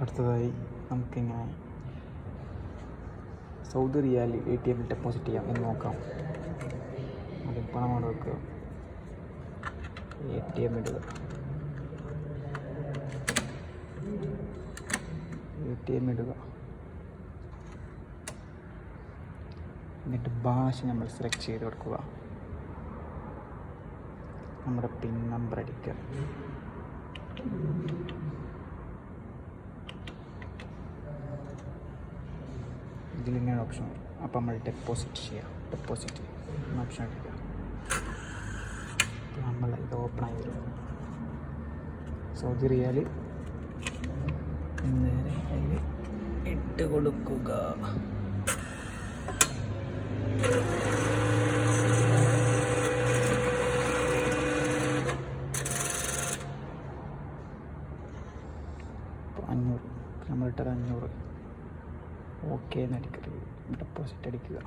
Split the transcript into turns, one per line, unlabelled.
അടുത്തതായി നമുക്കിങ്ങനെ Saudi riyal A T എമ്മിൽ ഡെപ്പോസിറ്റ് ചെയ്യാം എന്ന് നോക്കാം. ആദ്യം പണം അവിടെ വെക്കുക. എ ടി എം ഇടുക. എ ടി എം ഇടുക. എന്നിട്ട് ഭാഷ നമ്മൾ സെലക്ട് ചെയ്ത് കൊടുക്കുക. നമ്മുടെ പിൻ നമ്പർ അടിക്കുക. ഇതിലിങ്ങനെ ഓപ്ഷൻ വരും. അപ്പോൾ നമ്മൾ ഡെപ്പോസിറ്റ് ചെയ്യുക ഡെപ്പോസിറ്റ് എന്ന ഓപ്ഷൻ എടുക്കുക നമ്മൾ ഇത് ഓപ്പൺ ആയി വരും. സൗദി റിയാൽ നേരെ അതിൽ ഇട്ട് കൊടുക്കുക. അഞ്ഞൂറ്. നമ്മളിട്ടത് അഞ്ഞൂറ്. ഓക്കെ എന്ന് അടിക്കരുത് ഡെപ്പോസിറ്റ് അടിക്കുക.